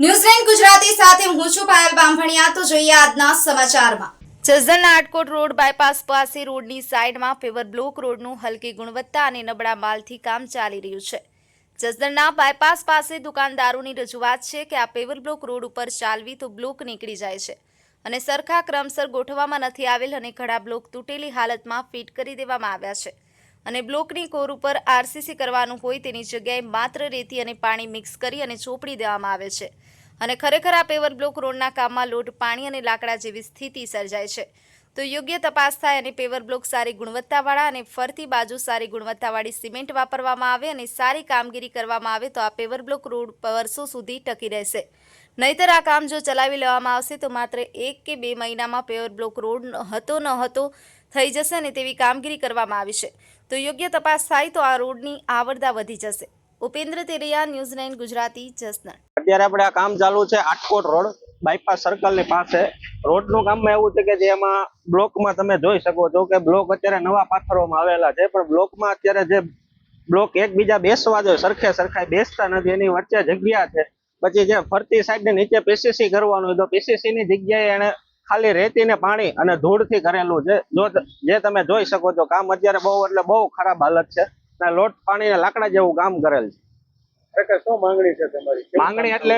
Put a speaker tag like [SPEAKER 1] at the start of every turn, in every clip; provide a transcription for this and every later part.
[SPEAKER 1] New Zealand Gujarati સાથે હું છું પાયલ બામભણિયા તો જોઈએ આજના સમાચારમાં. જસદણના આટકોટ રોડ બાયપાસ પાસે રોડની સાઇડમાં પેવર બ્લોક રોડનું હલકી ગુણવત્તા અને નબળા માલથી કામ ચાલી રહ્યું છે. જસદણના બાયપાસ પાસે દુકાનદારોની રજૂઆત છે કે આ પેવર બ્લોક રોડ ઉપર ચાલવી તો બ્લોક નીકળી જાય છે અને સરખા ક્રમસર ગોઠવવામાં નથી આવેલ અને ઘણા બ્લોક તૂટેલી હાલતમાં ફિટ કરી દેવામાં આવ્યા છે. અને બ્લોકની કોર ઉપર આરસીસી કરવાનું હોય તેની જગ્યાએ માત્ર રેતી અને પાણી મિક્સ કરી અને ચોપડી દેવામાં આવે છે. અને ખરેખર આ પેવર બ્લોક રોડના કામમાં લોટ, પાણી અને લાકડા જેવી સ્થિતિ સર્જાય છે. તો યોગ્ય તપાસ થાય અને પેવર બ્લોક સારી ગુણવત્તાવાળા અને ફરતી બાજુ સારી ગુણવત્તાવાળી સિમેન્ટ વાપરવામાં આવે અને સારી કામગીરી કરવામાં આવે તો આ પેવર બ્લોક રોડ વર્ષો સુધી ટકી રહેશે. નહીતર આ કામ જો ચલાવી લેવામાં આવશે તો માત્ર એક કે બે મહિનામાં પેવર બ્લોક રોડ હતો ન હતો થઈ જશે અને તેવી કામગીરી કરવામાં આવી છે. તો યોગ્ય તપાસ થાય તો આ રોડની આવરદા વધી જશે. ઉપેન્દ્ર તેરિયા, ન્યૂઝ નાઇન ગુજરાતી જસનળ
[SPEAKER 2] અત્યારે આપણે આ કામ ચાલુ છે આટકોટ રોડ, બાયપાસ સર્કલની પાસે. રોડનું કામમાં એવું છે કે જેમાં બ્લોકમાં તમે જોઈ શકો છો કે બ્લોક અત્યારે નવા પાથરોમાં આવેલા છે પણ બ્લોકમાં અત્યારે જે બ્લોક એકબીજા બેસવા જોઈએ સરખે સરખા બેસતા નથી એની વચ્ચે જગ્યા છે. પછી જે ફરતી સાઈડ ને નીચે પીસીસી કરવાનું હોય તો પીસીસી ની જગ્યાએ એને ખાલી રેતી ને પાણી અને ધૂળથી કરેલું છે. જો જે તમે જોઈ શકો છો કામ અત્યારે બહુ એટલે બહુ ખરાબ હાલત છે. અને લોટ પાણી ને લાકડા જેવું કામ કરેલ છે.
[SPEAKER 3] શું માંગણી છે તમારી?
[SPEAKER 2] માંગણી એટલે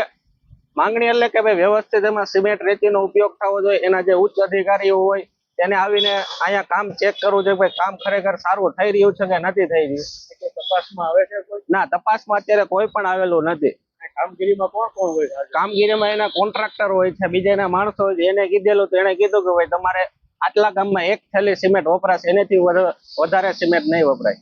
[SPEAKER 2] માંગણી એટલે કે ભાઈ વ્યવસ્થિત એમાં સિમેન્ટ રેતીનો ઉપયોગ થવો જોઈએ. એના જે ઉચ્ચ અધિકારીઓ હોય તેને આવીને અહીંયા કામ ચેક કરવું જોઈએ કે ભાઈ કામ ખરેખર સારું થઈ રહ્યું છે કે નથી થઈ રહ્યું.
[SPEAKER 3] તપાસમાં આવે છે કોઈ
[SPEAKER 2] ના તપાસમાં અત્યારે કોઈ પણ આવેલું નથી.
[SPEAKER 3] કામગીરીમાં કોણ કોણ હોય
[SPEAKER 2] કામગીરીમાં એના કોન્ટ્રાક્ટર હોય છે બીજા એના માણસો હોય છે. એને કીધેલું તો એને કીધું કે ભાઈ તમારે આટલા કામમાં એક થેલી સિમેન્ટ વપરાશે. એનાથી વધ- વધારે સિમેન્ટ નહીં વપરાય.